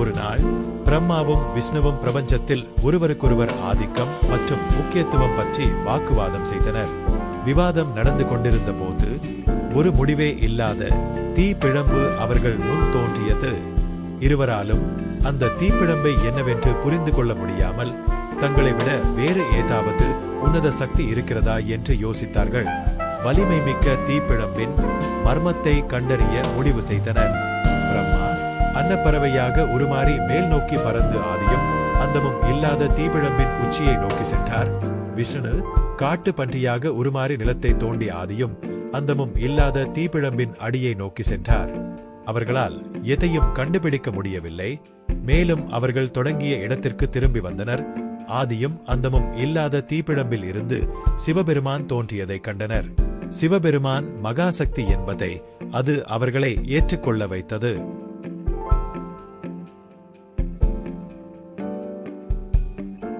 ஒரு நாள் பிரம்மாவும் விஷ்ணுவும் பிரபஞ்சத்தில் ஒருவருக்கொருவர் ஆதிக்கம் மற்றும் முக்கியத்துவம் பற்றி வாக்குவாதம் செய்தனர். விவாதம் நடந்து கொண்டிருந்த போது ஒரு முடிவே இல்லாத தீப்பிழம்பு அவர்கள் முன் தோன்றியது. இருவராலும் அந்த தீப்பிழம்பை என்னவென்று புரிந்து கொள்ள முடியாமல் தங்களை விட வேறு ஏதாவது உன்னத சக்தி இருக்கிறதா என்று யோசித்தார்கள். வலிமை மிக்க தீப்பிழம்பின் மர்மத்தை கண்டறிய முடிவு செய்தனர். பிரம்மா அன்னப்பறவையாக உருமாறி மேல் நோக்கி பறந்து ஆதியும் அந்தமும் இல்லாத தீபிழம்பின் உச்சியை நோக்கி சென்றார். விஷ்ணு காட்டு பன்றியாக உருமாறி நிலத்தை தோண்டி ஆதியும் அந்தமும் இல்லாத தீப்பிழம்பின் அடியை நோக்கி சென்றார். அவர்களால் எதையும் கண்டுபிடிக்க முடியவில்லை. மேலும் அவர்கள் தொடங்கிய இடத்திற்கு திரும்பி வந்தனர். ஆதியும் அந்தமும் இல்லாத தீப்பிழம்பில் இருந்து சிவபெருமான் தோன்றியதை கண்டனர். சிவபெருமான் மகாசக்தி என்பதை அது அவர்களை ஏற்றுக்கொள்ள வைத்தது.